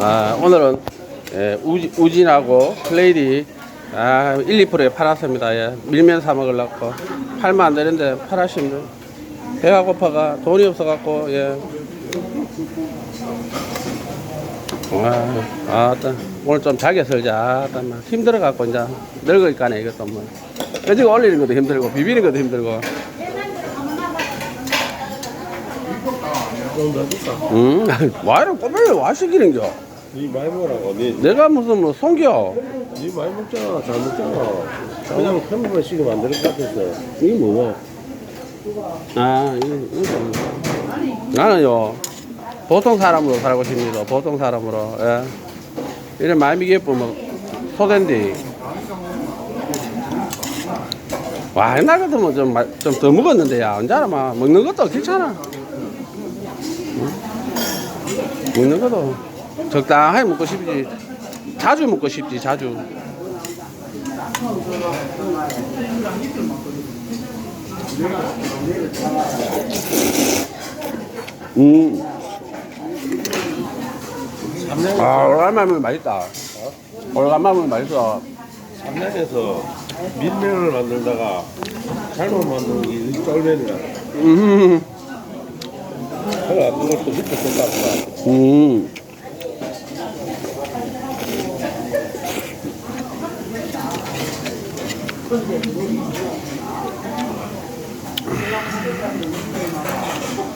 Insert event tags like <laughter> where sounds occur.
아, 오늘은 예, 우지, 우진하고 플레이디 아, 1, 2%에 팔았습니다. 예. 밀면 사 먹으려고 팔면 안 되는데 팔았습니다. 배가 고파가 돈이 없어갖고 예. 아, 아, 또 오늘 좀 자게 설자. 아, 또막 힘들어갖고 이제 늙으니까네 이것도 뭐. 어지가 올리는 것도 힘들고 비비는 것도 힘들고. 음, <laughs> 와이를 꼬매려 와 시키는겨. 니 많이 먹으라고. 니, 내가 무슨 뭐 송겨. 니 많이 먹잖아. 잘 먹잖아. 그냥 식으면 안될것 같아서. 이게 뭐고? 아, 이거, 이거. 나는요, 보통 사람으로 살고 싶니다. 보통 사람으로. 예. 이래 마음이 예쁘면 소된디. 와, 옛날 같으면 좀, 좀 더 먹었는데, 야. 언제나 막 먹는 것도 괜찮아. 응? 먹는 것도 적당하게 먹고 싶지. 자주 먹고 싶지, 자주. 음. 아, 오랜만에 먹으면 맛있다. 오랜만에 먹으면 맛있어. 삼양에서 밀면을 만들다가 잘못 만든 게 쫄면이야. 음. 그래, 그것도 쏟았다. 음. よろしくお願いします。